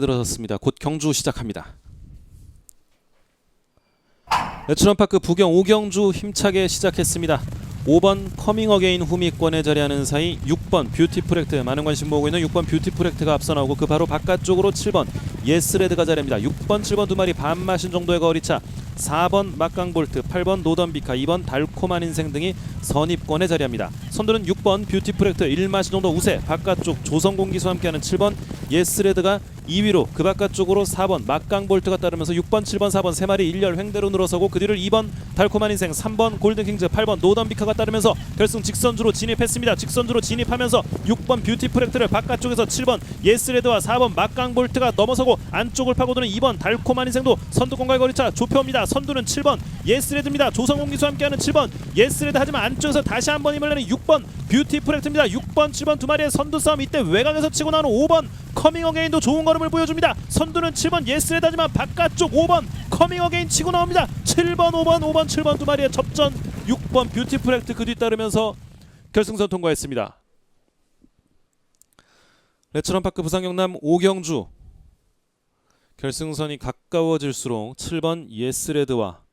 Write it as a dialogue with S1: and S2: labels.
S1: 들어섰습니다. 곧 경주 시작합니다. 내추럴파크 부경 오경주 힘차게 시작했습니다. 5번 커밍 어게인 후미권에 자리하는 사이 6번 뷰티프렉트 많은 관심 모으고 있는 6번 뷰티프렉트가 앞서 나오고 그 바로 바깥쪽으로 7번 예스레드가 자리합니다. 6번 7번 두 마리 반 마신 정도의 거리차 4번 막강볼트 8번 노던비카 2번 달콤한 인생 등이 선입권에 자리합니다. 선두는 6번 뷰티프렉트 1마신 정도 우세 바깥쪽 조성공 기수와 함께하는 7번 예스레드가 2위로 그 바깥쪽으로 4번 막강볼트가 따르면서 6번, 7번, 4번 세 마리 일렬 횡대로 늘어서고 그 뒤를 2번 달콤한 인생, 3번 골든킹즈, 8번 노던비카가 따르면서 결승 직선주로 진입했습니다. 직선주로 진입하면서 6번 뷰티프렉트를 바깥쪽에서 7번 예스레드와 4번 막강볼트가 넘어서고 안쪽을 파고드는 2번 달콤한 인생도 선두권과의 거리차 좁혀옵니다. 선두는 7번 예스레드입니다. 조성공 기수와 함께하는 7번 예스레드 하지만 안쪽에서 다시 한번 힘을 내는 6번 뷰티 프렉트입니다. 6번, 7번 두 마리의 선두 싸움 이때 외곽에서 치고 나오는 5번 커밍 어게인도 좋은 걸음을 보여줍니다. 선두는 7번 예스레드 하지만 바깥쪽 5번 커밍 어게인 치고 나옵니다. 7번, 5번, 5번, 7번 두 마리의 접전 6번 뷰티 프렉트 그 뒤따르면서 결승선 통과했습니다. 레츠런파크 부산 경남 오경주 결승선이 가까워질수록 7번 예스레드와